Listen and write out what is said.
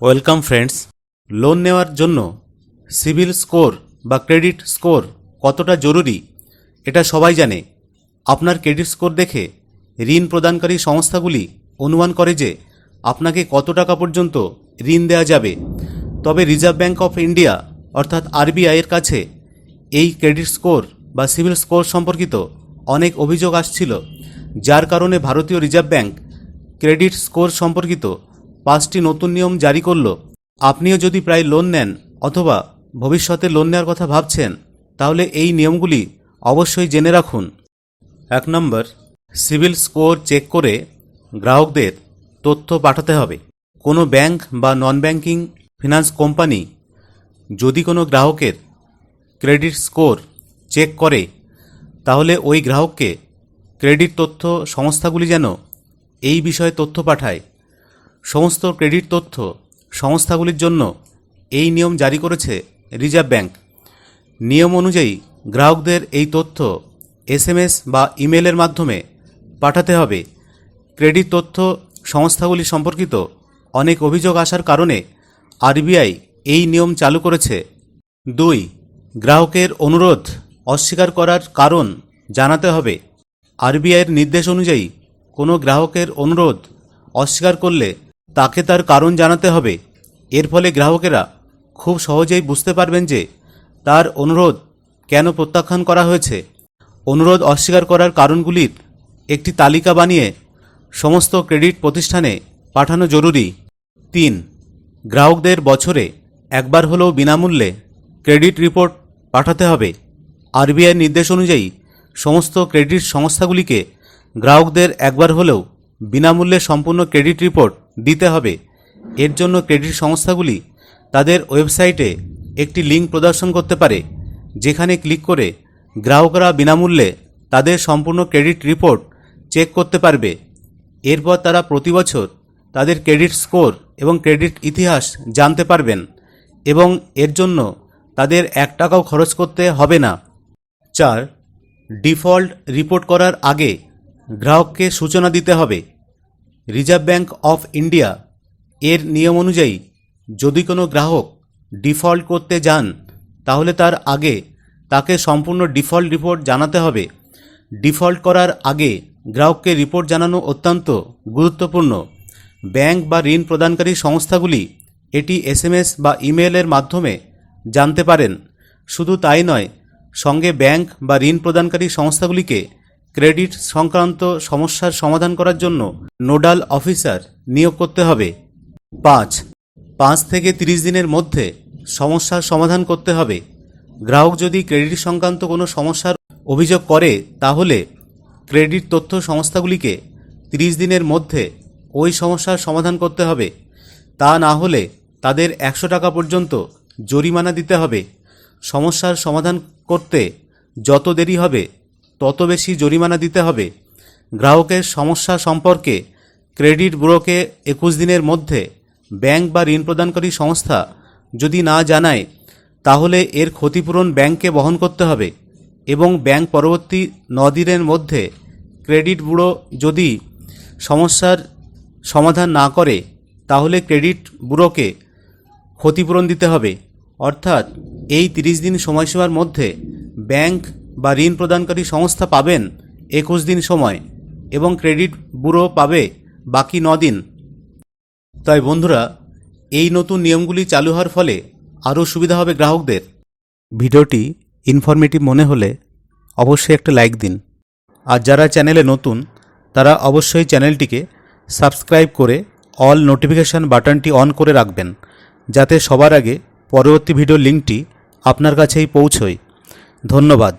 Welcome friends loan নেওয়ার জন্য CIBIL score বা ক্রেডিট স্কোর কতটা জরুরি, এটা সবাই জানে। আপনার ক্রেডিট স্কোর দেখে ঋণ প্রদানকারী সংস্থাগুলি অনুমান করে যে আপনাকে কত টাকা পর্যন্ত ঋণ দেওয়া যাবে। তবে রিজার্ভ ব্যাঙ্ক অফ ইন্ডিয়া অর্থাৎ আরবিআইয়ের কাছে এই ক্রেডিট স্কোর বা সিভিল স্কোর সম্পর্কিত অনেক অভিযোগ আসছিল, যার কারণে ভারতীয় রিজার্ভ ব্যাঙ্ক ক্রেডিট স্কোর সম্পর্কিত পাঁচটি নতুন নিয়ম জারি করল। আপনিও যদি প্রায় লোন নেন অথবা ভবিষ্যতে লোন নেওয়ার কথা ভাবছেন, তাহলে এই নিয়মগুলি অবশ্যই জেনে রাখুন। এক নম্বর, সিভিল স্কোর চেক করে গ্রাহকদের তথ্য পাঠাতে হবে। কোনো ব্যাংক বা নন ব্যাংকিং ফিনান্স কোম্পানি যদি কোনো গ্রাহকের ক্রেডিট স্কোর চেক করে, তাহলে ওই গ্রাহককে ক্রেডিট তথ্য সংস্থাগুলি যেন এই বিষয়ে তথ্য পাঠায়। সমস্ত ক্রেডিট তথ্য সংস্থাগুলির জন্য এই নিয়ম জারি করেছে রিজার্ভ ব্যাংক। নিয়ম অনুযায়ী গ্রাহকদের এই তথ্য এসএমএস বা ইমেলের মাধ্যমে পাঠাতে হবে। ক্রেডিট তথ্য সংস্থাগুলি সম্পর্কিত অনেক অভিযোগ আসার কারণে আরবিআই এই নিয়ম চালু করেছে। দুই, গ্রাহকের অনুরোধ অস্বীকার করার কারণ জানাতে হবে। আরবিআইয়ের নির্দেশ অনুযায়ী কোনো গ্রাহকের অনুরোধ অস্বীকার করলে তাকে তার কারণ জানাতে হবে। এর ফলে গ্রাহকেরা খুব সহজেই বুঝতে পারবেন যে তার অনুরোধ কেন প্রত্যাখ্যান করা হয়েছে। অনুরোধ অস্বীকার করার কারণগুলির একটি তালিকা বানিয়ে সমস্ত ক্রেডিট প্রতিষ্ঠানে পাঠানো জরুরি। তিন, গ্রাহকদের বছরে একবার হলেও বিনামূল্যে ক্রেডিট রিপোর্ট পাঠাতে হবে। আরবিআইয়ের নির্দেশ অনুযায়ী সমস্ত ক্রেডিট সংস্থাগুলিকে গ্রাহকদের একবার হলেও বিনামূল্যে সম্পূর্ণ ক্রেডিট রিপোর্ট দিতে হবে। এর জন্য ক্রেডিট সংস্থাগুলি তাদের ওয়েবসাইটে একটি লিঙ্ক প্রদর্শন করতে পারে, যেখানে ক্লিক করে গ্রাহকরা বিনামূল্যে তাদের সম্পূর্ণ ক্রেডিট রিপোর্ট চেক করতে পারবে। এরপর তারা প্রতি বছর তাদের ক্রেডিট স্কোর এবং ক্রেডিট ইতিহাস জানতে পারবেন এবং এর জন্য তাদের এক টাকাও খরচ করতে হবে না। চার, ডিফল্ট রিপোর্ট করার আগে গ্রাহককে সূচনা দিতে হবে। রিজার্ভ ব্যাঙ্ক অফ ইন্ডিয়া এর নিয়ম অনুযায়ী যদি কোনো গ্রাহক ডিফল্ট করতে যান, তাহলে তার আগে তাকে সম্পূর্ণ ডিফল্ট রিপোর্ট জানাতে হবে। ডিফল্ট করার আগে গ্রাহককে রিপোর্ট জানানো অত্যন্ত গুরুত্বপূর্ণ। ব্যাংক বা ঋণ প্রদানকারী সংস্থাগুলি এটি এসএমএস বা ইমেলের মাধ্যমে জানতে পারেন। শুধু তাই নয়, সঙ্গে ব্যাংক বা ঋণ প্রদানকারী সংস্থাগুলিকে ক্রেডিট সংক্রান্ত সমস্যার সমাধান করার জন্য নোডাল অফিসার নিয়োগ করতে হবে। পাঁচ পাঁচ থেকে তিরিশ দিনের মধ্যে সমস্যার সমাধান করতে হবে। গ্রাহক যদি ক্রেডিট সংক্রান্ত কোনো সমস্যার অভিযোগ করে, তাহলে ক্রেডিট তথ্য সংস্থাগুলিকে তিরিশ দিনের মধ্যে ওই সমস্যার সমাধান করতে হবে। তা না হলে তাদের একশো টাকা পর্যন্ত জরিমানা দিতে হবে। সমস্যার সমাধান করতে যত দেরি হবে তত বেশি জরিমানা দিতে হবে। গ্রাহকের সমস্যা সম্পর্কে ক্রেডিট ব্যুরোকে একুশ দিনের মধ্যে ব্যাংক বা ঋণ প্রদানকারী সংস্থা যদি না জানায়, তাহলে এর ক্ষতিপূরণ ব্যাংককে বহন করতে হবে এবং ব্যাংক পরবর্তী ন দিনের মধ্যে ক্রেডিট ব্যুরো যদি সমস্যার সমাধান না করে, তাহলে ক্রেডিট ব্যুরোকে ক্ষতিপূরণ দিতে হবে। অর্থাৎ এই তিরিশ দিন সময়সীমার মধ্যে ব্যাংক বা ঋণ প্রদানকারী সংস্থা পাবেন একুশ দিন সময় এবং ক্রেডিট ব্যুরো পাবে বাকি ন দিন। তাই বন্ধুরা, এই নতুন নিয়মগুলি চালু হওয়ার ফলে আরও সুবিধা হবে গ্রাহকদের। ভিডিওটি ইনফরমেটিভ মনে হলে অবশ্যই একটা লাইক দিন। আর যারা চ্যানেলে নতুন, তারা অবশ্যই চ্যানেলটিকে সাবস্ক্রাইব করে অল নোটিফিকেশান বাটনটি অন করে রাখবেন, যাতে সবার আগে পরবর্তী ভিডিও লিঙ্কটি আপনার কাছেই পৌঁছয়। ধন্যবাদ।